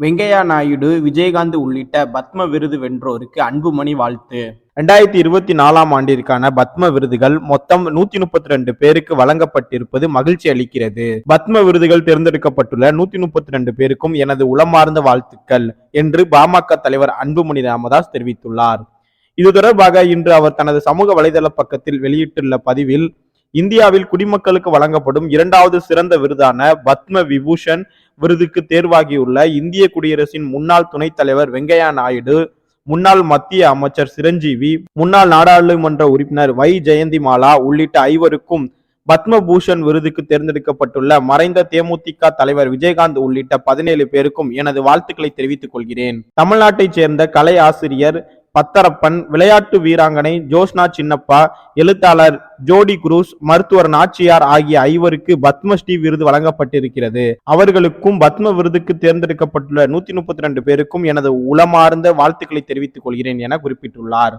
வெங்கையா நாயுடு விஜயகாந்த் உள்ளிட்ட பத்ம விருது வென்றோருக்கு அன்புமணி வாழ்த்து. ரெண்டாயிரத்தி இருபத்தி நாலாம் ஆண்டிற்கான பத்ம விருதுகள் மொத்தம் நூத்தி முப்பத்தி ரெண்டு பேருக்கு வழங்கப்பட்டிருப்பது மகிழ்ச்சி அளிக்கிறது. பத்ம விருதுகள் தேர்ந்தெடுக்கப்பட்டுள்ள நூத்தி முப்பத்தி ரெண்டு பேருக்கும் எனது உளமார்ந்த வாழ்த்துக்கள் என்று பாமக தலைவர் அன்புமணி ராமதாஸ் தெரிவித்துள்ளார். இது தொடர்பாக இன்று அவர் தனது சமூக வலைதள பக்கத்தில் வெளியிட்டுள்ள பதிவில் இந்தியாவில் குடிமக்களுக்கு வழங்கப்படும் இரண்டாவது சிறந்த விருதான பத்ம விபூஷன் விருதுக்கு தேர்வாகியுள்ள இந்திய குடியரசின் முன்னாள் துணைத் தலைவர் வெங்கையா நாயுடு முன்னாள் மத்திய அமைச்சர் சிரஞ்சீவி முன்னாள் நாடாளுமன்ற உறுப்பினர் வை. ஜெயந்திமாலா உள்ளிட்ட ஐவருக்கும் பத்மபூஷன் விருதுக்கு தேர்ந்தெடுக்கப்பட்டுள்ள மறைந்த தேமுதிக தலைவர் விஜயகாந்த் உள்ளிட்ட பதினேழு பேருக்கும் எனது வாழ்த்துக்களை தெரிவித்துக் கொள்கிறேன். தமிழ்நாட்டைச் சேர்ந்த கலை ஆசிரியர் பத்தரப்பன் விளையாட்டு வீராங்கனை ஜோஸ்னா சின்னப்பா எழுத்தாளர் ஜோடி குரூஸ் மருத்துவர் நாச்சியார் ஆகிய ஐவருக்கு பத்மஸ்ரீ விருது வழங்கப்பட்டிருக்கிறது. அவர்களுக்கும் பத்ம விருதுக்கு தேர்ந்தெடுக்கப்பட்டுள்ள நூத்தி முப்பத்தி ரெண்டு பேருக்கும் எனது உளமார்ந்த வாழ்த்துக்களை தெரிவித்துக் கொள்கிறேன் என குறிப்பிட்டுள்ளார்.